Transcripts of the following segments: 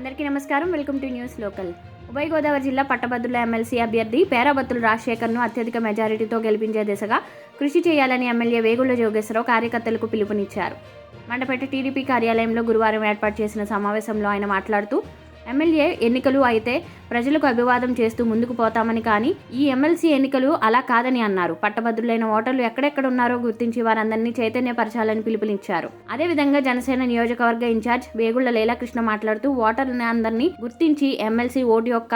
అందరికీ నమస్కారం. Welcome to news local. ఉభయ గోదావరి జిల్లా పట్టభద్రుల ఎమ్మెల్సీ అభ్యర్థి పేరాబత్తుల రాజశేఖర్ను అత్యధిక మెజారిటీతో గెలిపించే దిశగా కృషి చేయాలని ఎమ్మెల్యే వేగుళ్ళ జోగేశ్వరరావు కార్యకర్తలకు పిలుపునిచ్చారు. మండపేట టీడీపీ కార్యాలయంలో గురువారం ఏర్పాటు చేసిన సమావేశంలో ఆయన మాట్లాడుతూ ఎమ్మెల్యే ఎన్నికలు అయితే ప్రజలకు అభివాదం చేస్తూ ముందుకు పోతామని కానీ ఈ ఎమ్మెల్సీ ఎన్నికలు అలా కాదని అన్నారు. పట్టభద్రులైన ఓటర్లు ఎక్కడెక్కడ ఉన్నారో గుర్తించి వారందరినీ చైతన్యపరచాలని పిలుపునిచ్చారు. అదేవిధంగా జనసేన నియోజకవర్గ ఇన్ఛార్జ్ వేగుళ్ళ లీలాకృష్ణ మాట్లాడుతూ ఓటర్లని అందరినీ గుర్తించి ఎమ్మెల్సీ ఓటు యొక్క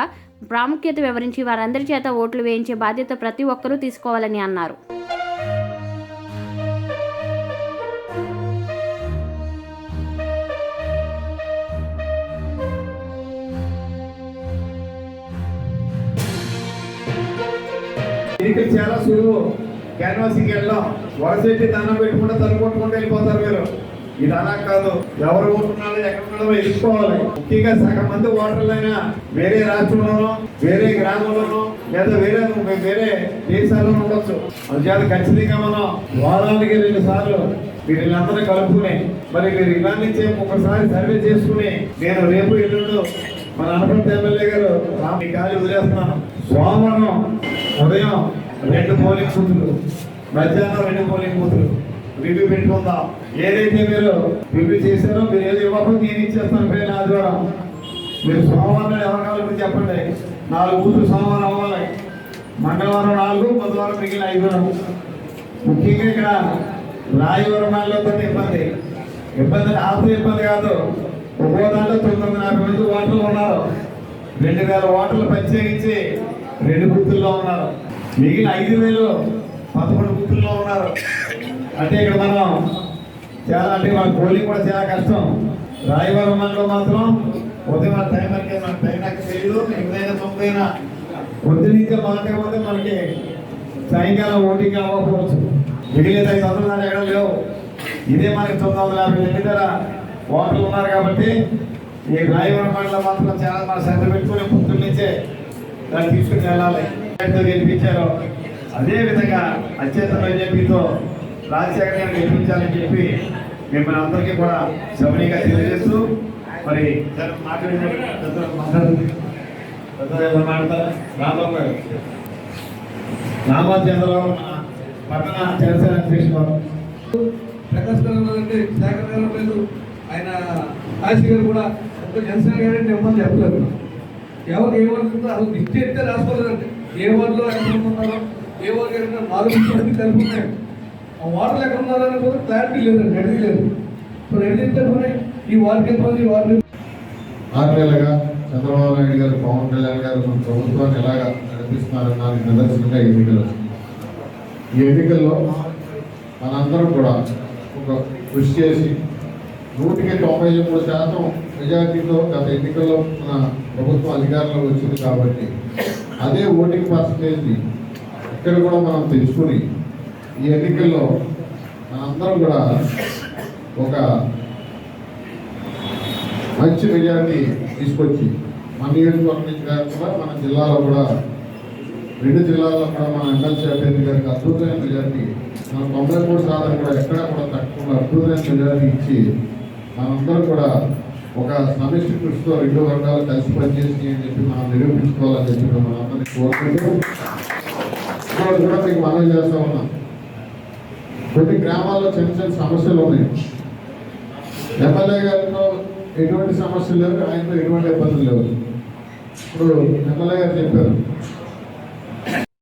ప్రాముఖ్యత వివరించి వారందరి చేత ఓట్లు వేయించే బాధ్యత ప్రతి ఒక్కరూ తీసుకోవాలని అన్నారు. మీకు చాలా సులువు. క్యాన్వాసింగ్ వెళ్ళాం వరసెట్టి దానం పెట్టుకుంటే తనుకుంటుకుంటూ వెళ్ళిపోతారు మీరు. ఇది అలా కాదు. ఎవరు ఓటున్నారో ఎక్కడ ఉన్నారో వెళ్ళిపోవాలి ముఖ్యంగా సగం మంది ఓటర్లైనా వేరే రాష్ట్రంలోనో వేరే గ్రామంలోనో లేదా వేరే వేరే దేశాల్లో ఉండొచ్చు. అందుచేత ఖచ్చితంగా మనం వారానికి రెండు సార్లు వీళ్ళందరూ కలుపుకుని మరి మీరు ఇలా నుంచి ఒకసారి సర్వే చేసుకుని నేను రేపు ఎల్లుండు మన అనపర్తి ఎమ్మెల్యే గారు మీ గాలి వదిలేస్తున్నాను సోమవారం ఉదయం రెండు పోలింగ్ బూతులు మధ్యాహ్నం రెండు పోలింగ్ బూతులు రివ్యూ పెట్టుకుందాం. ఏదైతే మీరు రివ్యూ చేశారో మీరు ఏది ఇవ్వకపోతే నేను ఇచ్చేస్తాను పేరు ఆదివారం మీరు సోమవారం నాడు ఎవరు చెప్పండి? నాలుగు బూతులు సోమవారం అవ్వాలి. మంగళవారం నాలుగు బుధవారం మిగిలిన ఐదు ముఖ్యంగా ఇక్కడ రాయవరమాల్లో ఇబ్బంది. ఇబ్బంది ఆపు ఇబ్బంది కాదు. ఒక్కో దాంట్లో తొమ్మిది వందల యాభై మంది ఓటర్లు ఉన్నారు. రెండు వేల ఓటర్లు ప్రత్యేకించి రెండు గుర్తుల్లో ఉన్నారు. మిగిలిన ఐదు వేలు పదకొండు గుర్తుల్లో ఉన్నారు. అంటే ఇక్కడ మనం చాలా అంటే మన పోలింగ్ కూడా చాలా కష్టం. రాయవరం మండలం మాత్రం ఉదయం టైమర్కి టైం అంటే మన టైం నాకు తెలియదు ఎనిమిదైనా తొమ్మిదైనా పొద్దునించే మాట్లాడకపోతే మనకి సాయంకాలం ఓటింగ్ అవ్వకపోవచ్చు. మిగిలిన ఐదు వందలు దాని ఎక్కడ లేవు. ఇదే మనకి తొమ్మిది వందల యాభై దగ్గర ఓటర్లు ఉన్నారు కాబట్టి ఈ రాయవరం మండలం మాత్రం చాలా మన శ్రద్ధ పెట్టుకుని పొద్దున్న నుంచే దాన్ని తీసుకుని వెళ్ళాలి. ఎంతో గెలిపించారు అదే అత్యంత బీజేపీతో రాజశేఖర్ గారిని గెలిపించాలని చెప్పి మిమ్మల్ని అందరికీ కూడా సవనీగా తెలియజేస్తూ మరి మాట్లాడి మాట్లాడుతుంది గారు. రామోజీ చంద్రబాబు పట్టణ జనసేన అధ్యక్షుడు ప్రకాశ్ గారు శేఖర్ గారు ఆయన ఆశి గారు కూడా ఒక జనసేన గారు అంటే చెప్పలేదు. ఎవరు ఏ వర్డ్ అసలు లిస్ట్ అయితే రాసుకోలేదండి. ఏ వర్డ్లో ఎక్కడ ఉన్నారో ఏ వర్డ్ ఎక్కడ నాలుగు మంది కలిపి ఉన్నాయి ఆ వార్డులు ఎక్కడ ఉన్నారని కూడా క్లారిటీ లేదండి అడిగి లేదు. ఇప్పుడు ఏదైతే మరి ఈ వార్డు ఎంతమంది ఈ వార్డు ఆర్మీలుగా చంద్రబాబు నాయుడు గారు పవన్ కళ్యాణ్ గారు మన ప్రభుత్వాన్ని ఎలాగా నడిపిస్తున్నారని దానికి నిదర్శనంగా ఎన్నికలు ఈ ఎన్నికల్లో మనందరం కూడా ఒక కృషి చేసి నూటికి తొంభై మూడు శాతం మెజార్టీతో గత ఎన్నికల్లో మన ప్రభుత్వం అధికారంలో వచ్చింది కాబట్టి అదే ఓటింగ్ పర్సంటేజ్ ఇక్కడ కూడా మనం తెలుసుకుని ఈ ఎన్నికల్లో మనందరం కూడా ఒక మంచి మెజారిటీ తీసుకొచ్చి మన నియోజకవర్గం నుంచి కాకుండా మన జిల్లాలో కూడా రెండు జిల్లాల్లో కూడా మన ఎమ్మెల్సీ అభ్యర్థి గారికి అద్భుతమైన మెజారిటీ మన తొంభై మూడు శాతం కూడా ఎక్కడ కూడా తక్కువ అద్భుతమైన మెజారిటీ ఇచ్చి మనందరం కూడా ఒక సమిష్టి కృషితో రెండు వర్గాలు కలిసి పనిచేసి అని చెప్పి మనం నిరూపించుకోవాలని చెప్పి మనందరినీ కోరుకుంటూ కూడా మీకు మనం చేస్తా ఉన్నాం. కొన్ని గ్రామాల్లో చిన్న చిన్న సమస్యలు ఉన్నాయి. ఎమ్మెల్యే గారితో ఎటువంటి సమస్యలు లేవు ఆయనతో ఎటువంటి ఇబ్బందులు లేవు. ఇప్పుడు ఎమ్మెల్యే గారు చెప్పారు